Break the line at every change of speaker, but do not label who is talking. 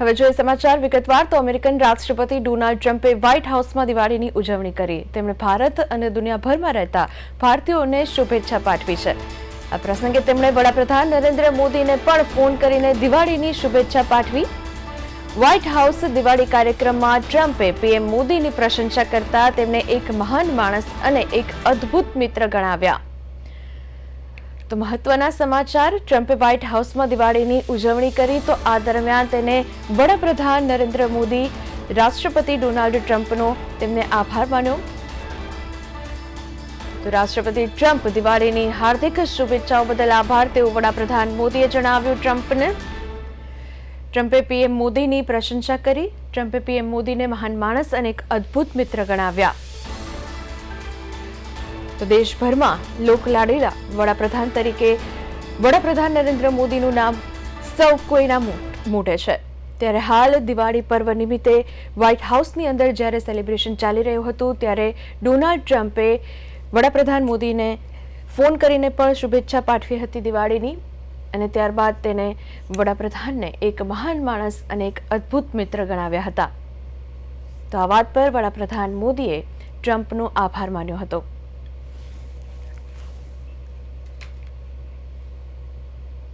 હવે જોઈએ સમાચાર. વિગતવાર તો અમેરિકન રાષ્ટ્રપતિ ડોનાલ્ડ ટ્રમ્પે વ્હાઇટ હાઉસમાં દિવાળીની ઉજવણી કરી. તેમણે ભારત અને દુનિયાભરમાં રહેતા ભારતીયોને શુભેચ્છા પાઠવી છે. આ પ્રસંગે તેમણે વડાપ્રધાન નરેન્દ્ર મોદીને પણ ફોન કરીને દિવાળીની શુભેચ્છા પાઠવી. વ્હાઇટ હાઉસ દિવાળી કાર્યક્રમમાં ટ્રમ્પે પીએમ મોદીની પ્રશંસા કરતા તેમને એક મહાન માણસ અને એક અદ્ભુત મિત્ર ગણાવ્યા. તો મહત્વના સમાચાર, ટ્રમ્પે વ્હાઇટ હાઉસમાં દિવાળીની ઉજવણી કરી તો આ દરમિયાન તેને વડાપ્રધાન નરેન્દ્ર મોદી, રાષ્ટ્રપતિ ડોનાલ્ડ ટ્રમ્પનો તેમને આભાર માન્યો. તો રાષ્ટ્રપતિ ટ્રમ્પ દિવાળીની હાર્દિક શુભેચ્છાઓ બદલ આભાર. તેવું વડાપ્રધાન મોદીએ જણાવ્યું ટ્રમ્પને. ટ્રમ્પે પીએમ મોદીની પ્રશંસા કરી. ટ્રમ્પે પીએમ મોદીને મહાન માણસ અને એક અદ્ભુત મિત્ર ગણાવ્યા. તો દેશભરમાં લોકલાડીલા વડાપ્રધાન તરીકે વડાપ્રધાન નરેન્દ્ર મોદીનું નામ સૌ કોઈના મોઢે છે. ત્યારે હાલ દિવાળી પર્વ નિમિત્તે વ્હાઇટ હાઉસની અંદર જ્યારે સેલિબ્રેશન ચાલી રહ્યું હતું, ત્યારે ડોનાલ્ડ ટ્રમ્પે વડાપ્રધાન મોદીને ફોન કરીને પણ શુભેચ્છા પાઠવી હતી દિવાળીની અને ત્યારબાદ તેને વડાપ્રધાનને એક મહાન માણસ અને એક અદ્ભુત મિત્ર ગણાવ્યા હતા. તો આ વાત પર વડાપ્રધાન મોદીએ ટ્રમ્પનો આભાર માન્યો હતો.